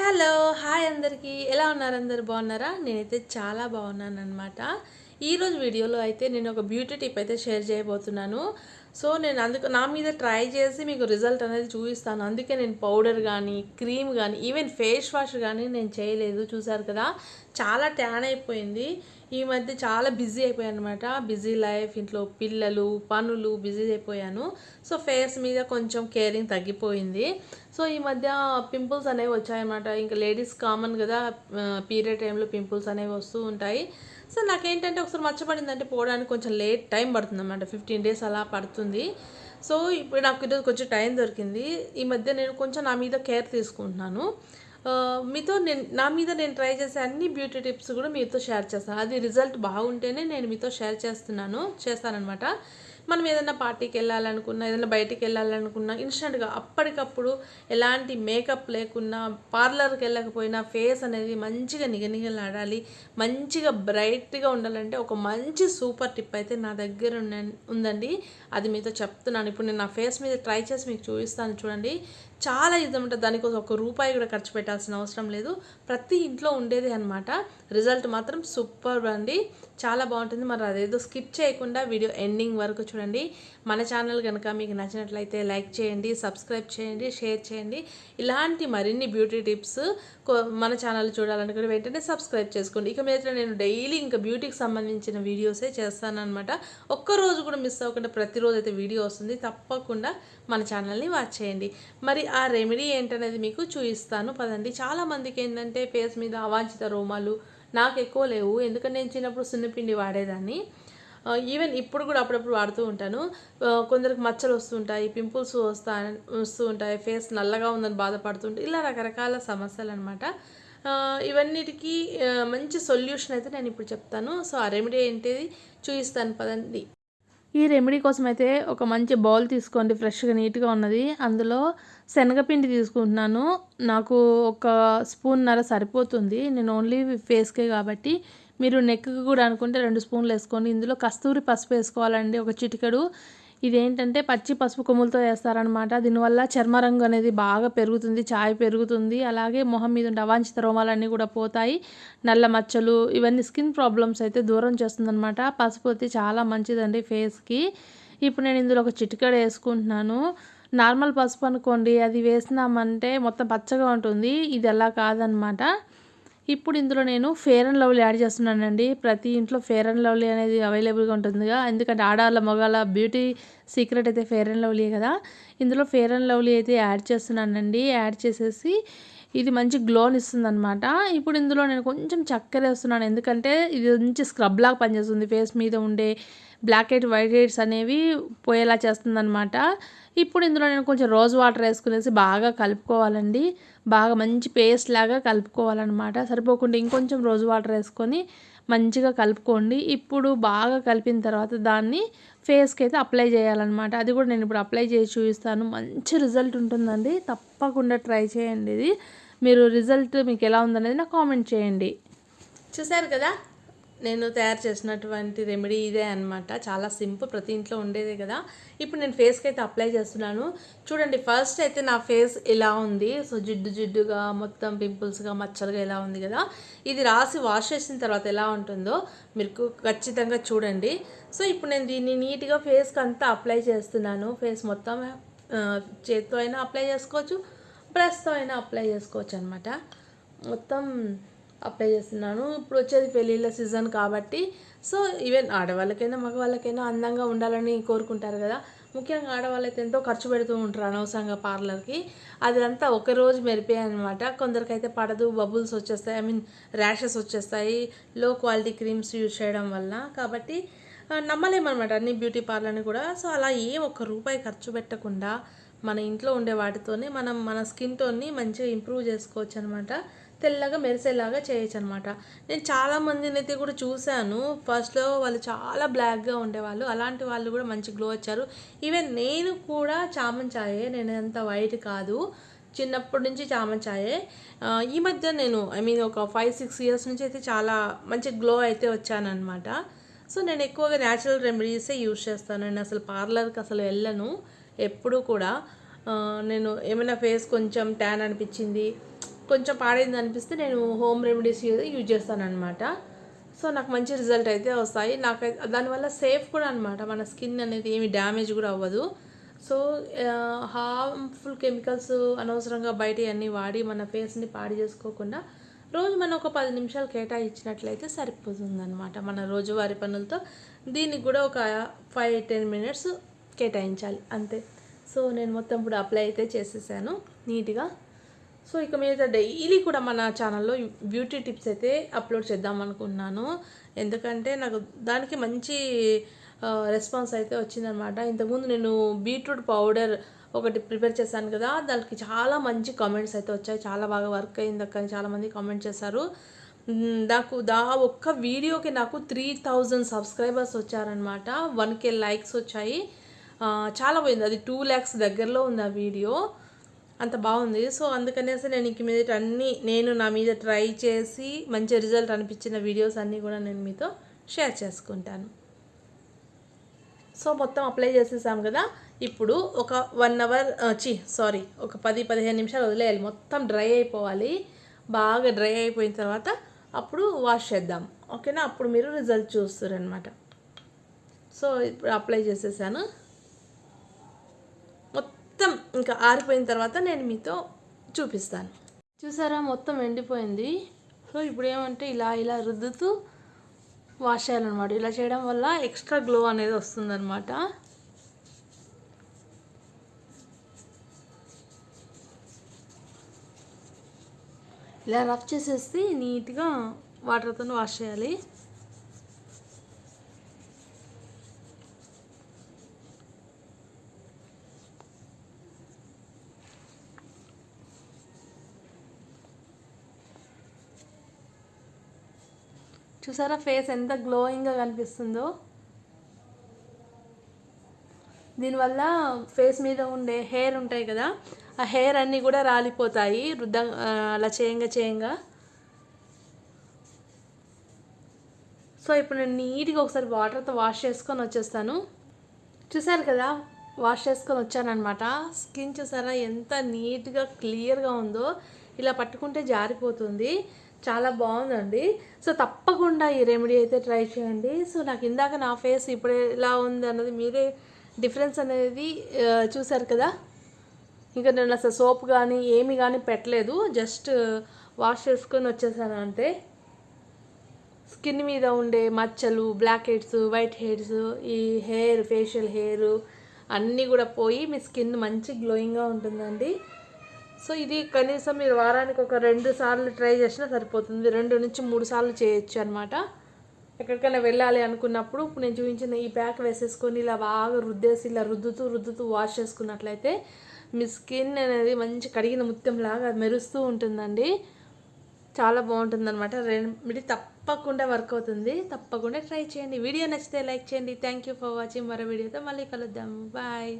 Hello hi అందరికీ. ఎలా ఉన్నారు అందరు? బాగున్నారా? నేనైతే చాలా బాగున్నాను అనమాట ఈరోజు వీడియోలో అయితే నేను ఒక బ్యూటీ టిప్ అయితే షేర్ చేయబోతున్నాను. సో నేను అందుకు నా మీద ట్రై చేసి మీకు రిజల్ట్ అనేది చూపిస్తాను. అందుకే నేను పౌడర్ కానీ క్రీమ్ కానీ ఈవెన్ ఫేస్ వాష్ కానీ నేను చేయలేదు. చూసారు కదా? చాలా ట్యాన్ అయిపోయింది. ఈ మధ్య చాలా బిజీ అయిపోయాను అనమాట బిజీ లైఫ్ ఇంట్లో పిల్లలు పనులు బిజీ అయిపోయాను. సో ఫేస్ మీద కొంచెం కేరింగ్ తగ్గిపోయింది. సో ఈ మధ్య పింపుల్స్ అనేవి వచ్చాయన్నమాట ఇంకా లేడీస్ కామన్ కదా? పీరియడ్ టైంలో పింపుల్స్ అనేవి వస్తూ ఉంటాయి. సో నాకేంటంటే ఒకసారి మర్చిపడిందంటే పోవడానికి కొంచెం లేట్ టైం పడుతుంది అన్నమాట ఫిఫ్టీన్ డేస్ అలా పడుతుంది సో ఇప్పుడు నాకు ఈరోజు కొంచెం టైం దొరికింది. ఈ మధ్య నేను కొంచెం నా మీద కేర్ తీసుకుంటున్నాను. మీతో నేను నా మీద నేను ట్రై చేసే అన్ని బ్యూటీ టిప్స్ కూడా మీతో షేర్ చేస్తాను. అది రిజల్ట్ బాగుంటేనే నేను మీతో షేర్ చేస్తున్నాను చేస్తానన్నమాట. మనం ఏదైనా పార్టీకి వెళ్ళాలనుకున్నా ఏదైనా బయటికి వెళ్ళాలనుకున్నా ఇన్స్టెంట్గా అప్పటికప్పుడు ఎలాంటి మేకప్ లేకున్నా పార్లర్కి వెళ్ళకపోయినా ఫేస్ అనేది మంచిగా నిగనిగలాడాలి మంచిగా బ్రైట్గా ఉండాలంటే ఒక మంచి సూపర్ టిప్ అయితే నా దగ్గర ఉన్న- ఉందండి. అది మీతో చెప్తున్నాను. ఇప్పుడు నేను నా ఫేస్ మీద ట్రై చేసి మీకు చూపిస్తాను చూడండి. చాలా ఇది అనమాట దానికోసం ఒక రూపాయి కూడా ఖర్చు పెట్టాల్సిన అవసరం లేదు. ప్రతి ఇంట్లో ఉండేది అనమాట రిజల్ట్ మాత్రం సూపర్ అండి. చాలా బాగుంటుంది. మరి అదేదో స్కిప్ చేయకుండా వీడియో ఎండింగ్ వరకు చూడండి. మన ఛానల్ కనుక మీకు నచ్చినట్లయితే లైక్ చేయండి సబ్స్క్రైబ్ చేయండి షేర్ చేయండి. ఇలాంటి మరిన్ని బ్యూటీ టిప్స్ కో- మన ఛానల్ చూడాలనుకుంటే వెంటనే సబ్స్క్రైబ్ చేసుకోండి. ఇక మీద నేను డైలీ ఇంకా బ్యూటీకి సంబంధించిన వీడియోసే చేస్తానమాట ఒక్కరోజు కూడా మిస్ అవ్వకుండా ప్రతిరోజు అయితే వీడియో వస్తుంది. తప్పకుండా మన ఛానల్ని వాచ్ చేయండి. మరి ఆ రెమెడీ ఏంటనేది మీకు చూపిస్తాను. పదండి. చాలా మందికి ఏంటంటే ఫేస్ మీద అవాంఛిత రోమాలు నాకు ఎక్కువ లేవు. ఎందుకంటే నేను చిన్నప్పుడు సున్నిపిండి వాడేదాన్ని. ఈవెన్ ఇప్పుడు కూడా అప్పుడప్పుడు వాడుతూ ఉంటాను. కొందరికి మచ్చలు వస్తుంటాయి పింపుల్స్ వస్తా వస్తూ ఉంటాయి ఫేస్ నల్లగా ఉందని బాధపడుతుంటాయి ఇలా రకరకాల సమస్యలు అనమాట ఇవన్నిటికీ మంచి సొల్యూషన్ అయితే నేను ఇప్పుడు చెప్తాను. సో ఆ రెమెడీ ఏంటిది చూపిస్తాను. పదండి. ఈ రెమెడీ కోసం అయితే ఒక మంచి బౌల్ తీసుకోండి ఫ్రెష్గా నీట్గా ఉన్నది. అందులో శనగపిండి తీసుకుంటున్నాను. నాకు ఒక స్పూన్ నర సరిపోతుంది. నేను ఓన్లీ ఫేస్కే కాబట్టి మీరు నెక్కి కూడా అనుకుంటే రెండు స్పూన్లు వేసుకోండి. ఇందులో కస్తూరి పసుపు వేసుకోవాలండి ఒక చిటికెడు. ఇదేంటంటే పచ్చి పసుపు కొమ్ములతో వేస్తారనమాట దీనివల్ల చర్మ రంగు అనేది బాగా పెరుగుతుంది ఛాయ్ పెరుగుతుంది. అలాగే మొహం మీద ఉండే అవాంఛిత రోమాలన్నీ కూడా పోతాయి. నల్ల మచ్చలు ఇవన్నీ స్కిన్ ప్రాబ్లమ్స్ అయితే దూరం చేస్తుందనమాట పసుపు అయితే చాలా మంచిదండి ఫేస్కి. ఇప్పుడు నేను ఇందులో ఒక చిటికెడ వేసుకుంటున్నాను. నార్మల్ పసుపు అనుకోండి అది వేసినామంటే మొత్తం పచ్చగా ఉంటుంది. ఇది అలా కాదనమాట ఇప్పుడు ఇందులో నేను ఫేర్ అండ్ లవ్లీ యాడ్ చేస్తున్నానండి. ప్రతి ఇంట్లో ఫేర్ అండ్ లవ్లీ అనేది అవైలబుల్గా ఉంటుందిగా. ఎందుకంటే ఆడవాళ్ళ మగాళ్ళ బ్యూటీ సీక్రెట్ అయితే ఫేర్ అండ్ లవ్లీ కదా. ఇందులో ఫేర్ అండ్ లవ్లీ అయితే యాడ్ చేస్తున్నానండి. యాడ్ చేసేసి ఇది మంచి గ్లోని ఇస్తుందనమాట ఇప్పుడు ఇందులో నేను కొంచెం చక్కెర వేస్తున్నాను. ఎందుకంటే ఇది మంచి స్క్రబ్ లాగా పనిచేస్తుంది. ఫేస్ మీద ఉండే బ్లాక్ హెడ్ వైట్ హెడ్స్ అనేవి పోయేలా చేస్తుందనమాట ఇప్పుడు ఇందులో నేను కొంచెం రోజ్ వాటర్ వేసుకునేసి బాగా కలుపుకోవాలండి. బాగా మంచి పేస్ట్ లాగా కలుపుకోవాలన్నమాట. సరిపోకుండా ఇంకొంచెం రోజ్ వాటర్ వేసుకొని మంచిగా కలుపుకోండి. ఇప్పుడు బాగా కలిపిన తర్వాత దాన్ని ఫేస్కి అయితే అప్లై చేయాలన్నమాట. అది కూడా నేను ఇప్పుడు అప్లై చేసి చూపిస్తాను. మంచి రిజల్ట్ ఉంటుందండి. తప్పకుండా ట్రై చేయండి ఇది. మీరు రిజల్ట్ మీకు ఎలా ఉందనేది నాకు కామెంట్ చేయండి. చూసారు కదా? నేను తయారు చేసినటువంటి రెమెడీ ఇదే అనమాట చాలా సింపుల్ ప్రతి ఇంట్లో ఉండేదే కదా. ఇప్పుడు నేను ఫేస్కి అయితే అప్లై చేస్తున్నాను. చూడండి ఫస్ట్ అయితే నా ఫేస్ ఇలా ఉంది. సో జిడ్డు జిడ్డుగా మొత్తం పింపుల్స్గా మచ్చలుగా ఇలా ఉంది కదా. ఇది రాసి వాష్ చేసిన తర్వాత ఎలా ఉంటుందో మీరు ఖచ్చితంగా చూడండి. సో ఇప్పుడు నేను దీన్ని నీట్గా ఫేస్కి అంతా అప్లై చేస్తున్నాను. ఫేస్ మొత్తం చేత్తో అయినా అప్లై చేసుకోవచ్చు. బ్రష్తో అయినా అప్లై చేసుకోవచ్చు అనమాట మొత్తం అప్లై చేస్తున్నాను. ఇప్పుడు వచ్చేది పెళ్ళిళ్ళ సీజన్ కాబట్టి. సో ఈవెన్ ఆడవాళ్ళకైనా మగవాళ్ళకైనా అందంగా ఉండాలని కోరుకుంటారు కదా. ముఖ్యంగా ఆడవాళ్ళైతే ఎంతో ఖర్చు పెడుతూ ఉంటారు అనవసరంగా పార్లర్కి. అదంతా ఒక రోజు మెరిపోయాయి అనమాట కొందరికైతే పడదు బబుల్స్ వచ్చేస్తాయి ఐ మీన్ ర్యాషెస్ వచ్చేస్తాయి లో క్వాలిటీ క్రీమ్స్ యూజ్ చేయడం వల్ల. కాబట్టి నమ్మలేమన్నమాట అన్ని బ్యూటీ పార్లర్ని కూడా. సో అలా ఏం ఒక్క రూపాయి ఖర్చు పెట్టకుండా మన ఇంట్లో ఉండే వాటితోనే మనం మన స్కిన్ టోన్ని మంచిగా ఇంప్రూవ్ చేసుకోవచ్చు అనమాట తెల్లగా మెరిసేలాగా చేయొచ్చు అనమాట నేను చాలా మందిని అయితే కూడా చూశాను. ఫస్ట్లో వాళ్ళు చాలా బ్లాక్గా ఉండేవాళ్ళు. అలాంటి వాళ్ళు కూడా మంచి గ్లో వచ్చారు. ఈవెన్ నేను కూడా చామన్ ఛాయే నేను అంత వైట్ కాదు. చిన్నప్పటి నుంచి చామన్ ఛాయే ఈ మధ్య నేను ఐ మీన్ ఒక ఫైవ్ సిక్స్ ఇయర్స్ నుంచి అయితే చాలా మంచి గ్లో అయితే వచ్చానమాట సో నేను ఎక్కువగా న్యాచురల్ రెమెడీసే యూజ్ చేస్తాను. నేను అసలు పార్లర్కి అసలు వెళ్ళను. ఎప్పుడూ కూడా నేను ఏమైనా ఫేస్ కొంచెం ట్యాన్ అనిపించింది కొంచెం పాడైంది అనిపిస్తే నేను హోమ్ రెమెడీస్ యూజ్ చేస్తాను అనమాట సో నాకు మంచి రిజల్ట్ అయితే వస్తాయి. నాకు దానివల్ల సేఫ్ కూడా అనమాట మన స్కిన్ అనేది ఏమి డ్యామేజ్ కూడా అవ్వదు. సో హార్మ్ఫుల్ కెమికల్స్ అనవసరంగా బయట అన్నీ వాడి మన ఫేస్ని పాడు చేసుకోకుండా రోజు మనం ఒక పది నిమిషాలు కేటాయించినట్లయితే సరిపోతుంది అనమాట మన రోజువారి పనులతో దీనికి కూడా ఒక ఫైవ్ టెన్ మినిట్స్ కేటాయించాలి అంతే. సో నేను మొత్తం ఇప్పుడు అప్లై అయితే చేసేసాను నీట్గా. సో ఇక మీద డైలీ కూడా మన ఛానల్లో బ్యూటీ టిప్స్ అయితే అప్లోడ్ చేద్దాం అనుకున్నాను. ఎందుకంటే నాకు దానికి మంచి రెస్పాన్స్ అయితే వచ్చిందనమాట ఇంతకుముందు నేను బీట్రూట్ పౌడర్ ఒకటి ప్రిపేర్ చేశాను కదా దానికి చాలా మంచి కామెంట్స్ అయితే వచ్చాయి. చాలా బాగా వర్క్ అయింది అక్క చాలామంది కామెంట్ చేశారు. నాకు దా ఒక్క వీడియోకి నాకు త్రీ థౌజండ్ సబ్స్క్రైబర్స్ వచ్చారనమాట వన్ కే లైక్స్ వచ్చాయి. చాలా పోయింది. అది టూ ల్యాక్స్ దగ్గరలో ఉంది ఆ వీడియో అంత బాగుంది. సో అందుకనేసి నేను ఇంక మీద అన్నీ నేను నా మీద ట్రై చేసి మంచి రిజల్ట్ అనిపించిన వీడియోస్ అన్నీ కూడా నేను మీతో షేర్ చేసుకుంటాను. సో మొత్తం అప్లై చేసేసాం కదా. ఇప్పుడు ఒక వన్ అవర్ చి సారీ ఒక పది పదిహేను నిమిషాలు వదిలేయాలి. మొత్తం డ్రై అయిపోవాలి. బాగా డ్రై అయిపోయిన తర్వాత అప్పుడు వాష్ చేద్దాం. ఓకేనా? అప్పుడు మీరు రిజల్ట్ చూస్తారనమాట సో ఇప్పుడు అప్లై చేసేసాను. మొత్తం ఇంకా ఆరిపోయిన తర్వాత నేను మీతో చూపిస్తాను. చూసారా? మొత్తం ఎండిపోయింది. సో ఇప్పుడు ఏమంటే ఇలా ఇలా రుద్దుతూ వాష్ చేయాలన్నమాట. ఇలా చేయడం వల్ల ఎక్స్ట్రా గ్లో అనేది వస్తుందన్నమాట. ఇలా రఫ్ చేసేసి నీట్గా వాటర్తో వాష్ చేయాలి. చూసారా ఫేస్ ఎంత గ్లోయింగ్గా కనిపిస్తుందో? దీనివల్ల ఫేస్ మీద ఉండే హెయిర్ ఉంటాయి కదా ఆ హెయిర్ అన్నీ కూడా రాలిపోతాయి రుద్ద అలా చేయంగా చేయంగా. సో ఇప్పుడు నేను నీట్గా ఒకసారి వాటర్తో వాష్ చేసుకొని వచ్చేస్తాను. చూసారు కదా వాష్ చేసుకొని వచ్చానమాట స్కిన్ చూసారా ఎంత నీట్గా క్లియర్గా ఉందో ఇలా పట్టుకుంటే జారిపోతుంది. చాలా బాగుందండి. సో తప్పకుండా ఈ రెమెడీ అయితే ట్రై చేయండి. సో నాకు ఇందాక నా ఫేస్ ఇప్పుడు ఎలా ఉంది అన్నది మీరే డిఫరెన్స్ అనేది చూసారు కదా? ఇంకా నేను అసలు సోప్ కానీ ఏమి కానీ పెట్టలేదు. జస్ట్ వాష్ చేసుకొని వచ్చేసాను అంతే. స్కిన్ మీద ఉండే మచ్చలు బ్లాక్ హెడ్స్ వైట్ హెడ్స్ ఈ హెయిర్ ఫేషియల్ హెయిర్ అన్నీ కూడా పోయి మీ స్కిన్ మంచి గ్లోయింగ్గా ఉంటుందండి. సో ఇది కనీసం మీరు వారానికి ఒక రెండు సార్లు ట్రై చేసినా సరిపోతుంది. రెండు నుంచి మూడు సార్లు చేయొచ్చు అనమాట ఎక్కడికైనా వెళ్ళాలి అనుకున్నప్పుడు ఇప్పుడు నేను చూపించిన ఈ ప్యాక్ వేసేసుకొని ఇలా బాగా రుద్దేసి ఇలా రుద్దుతూ రుద్దుతూ వాష్ చేసుకున్నట్లయితే మీ స్కిన్ అనేది మంచి కడిగిన ముత్యంలాగా మెరుస్తూ ఉంటుందండి. చాలా బాగుంటుంది అనమాట రెమెడీ తప్పకుండా వర్క్ అవుతుంది. తప్పకుండా ట్రై చేయండి. వీడియో నచ్చితే లైక్ చేయండి. థ్యాంక్ యూ ఫర్ వాచింగ్ మరో వీడియోతో మళ్ళీ కలుద్దాం. బాయ్